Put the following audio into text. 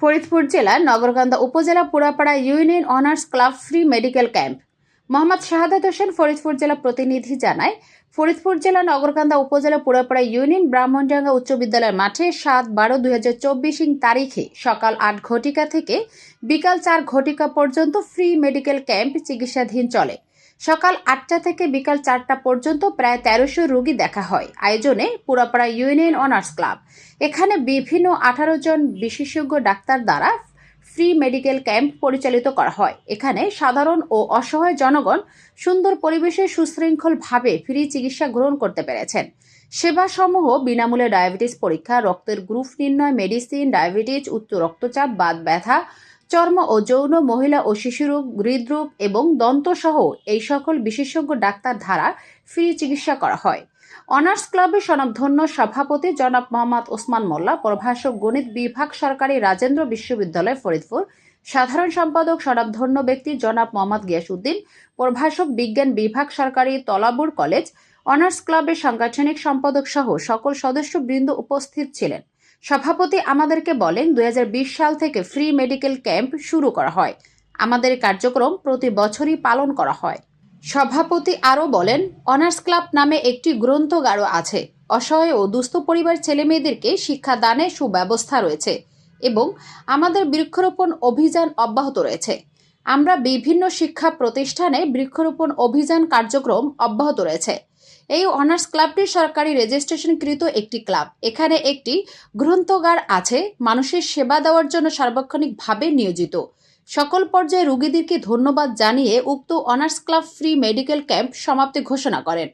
ফরিদপুর জেলার নগরকান্দা উপজেলা Purapara union honours club free medical camp. Mohammad Shahadat Hossain Faridpur জেলা প্রতিনিধি জানায়, ফরিদপুর জেলা নগরকান্দা উপজেলা পুরাপাড়া ইউনিয়ন ব্রাহ্মণডাঙ্গা উচ্চ বিদ্যালয়ের মাঠে সাত বারো দুই হাজার চব্বিশ তারিখে সকাল আট ঘটিকা থেকে বিকাল চার ঘটিকা পর্যন্ত ফ্রি মেডিকেল ক্যাম্প চিকিৎসাধীন চলে। সকাল আটটা থেকে বিকাল চারটা পর্যন্ত প্রায় তেরোশো রোগী দেখা হয়। আয়োজনে পুরাপাড়া ইউনিয়ন অনার্স ক্লাব। এখানে বিভিন্ন আঠারো জন বিশেষজ্ঞ ডাক্তার দ্বারা ফ্রি মেডিকেল ক্যাম্প পরিচালিত করা হয়। এখানে সাধারণ ও অসহায় জনগণ সুন্দর পরিবেশে সুশৃঙ্খলভাবে ফ্রি চিকিৎসা গ্রহণ করতে পেরেছেন। সেবাসমূহ বিনামূল্যে ডায়াবেটিস পরীক্ষা, রক্তের গ্রুপ নির্ণয়, মেডিসিন, ডায়াবেটিস, উচ্চ রক্তচাপ, বাত ব্যথা চর্ম ও যৌন, মহিলা ও শিশুরোগ, হৃদরোগ এবং দন্তসহ এই সকল বিশেষজ্ঞ ডাক্তার দ্বারা ফ্রি চিকিৎসা করা হয়। অনার্স ক্লাবের স্বনামধন্য সভাপতি জনাব মোহাম্মদ ওসমান মোল্লা, প্রভাষক গণিত বিভাগ সরকারি রাজেন্দ্র বিশ্ববিদ্যালয় ফরিদপুর, সাধারণ সম্পাদক স্বনামধন্য ব্যক্তি জনাব মোহাম্মদ গিয়াসউদ্দিন, প্রভাষক বিজ্ঞান বিভাগ সরকারি তলাবুর কলেজ, অনার্স ক্লাবের সাংগঠনিক সম্পাদক সহ সকল সদস্যবৃন্দ উপস্থিত ছিলেন। সভাপতি আমাদেরকে বলেন, দুই হাজার বিশ সাল থেকে ফ্রি মেডিকেল ক্যাম্প শুরু করা হয়। আমাদের কার্যক্রম প্রতি বছরই পালন করা হয়। সভাপতি আরও বলেন, অনার্স ক্লাব নামে একটি গ্রন্থগারও আছে। অসহায় ও দুস্থ পরিবার ছেলেমেয়েদেরকে শিক্ষাদানে সুব্যবস্থা রয়েছে এবং আমাদের বৃক্ষরোপণ অভিযান অব্যাহত রয়েছে। আমরা বিভিন্ন শিক্ষা প্রতিষ্ঠানে বৃক্ষরোপণ অভিযান কার্যক্রম অব্যাহত রয়েছে। এই অনার্স ক্লাবটি সরকারি রেজিস্ট্রেশনকৃত একটি ক্লাব এখানে একটি গ্রন্থগার আছে, মানুষের সেবা দেওয়ার জন্য সার্বক্ষণিকভাবে নিয়োজিত। সকল পর্যায়ে রুগীদেরকে ধন্যবাদ জানিয়ে উক্ত honours club free medical camp সমাপ্তি ঘোষণা করেন।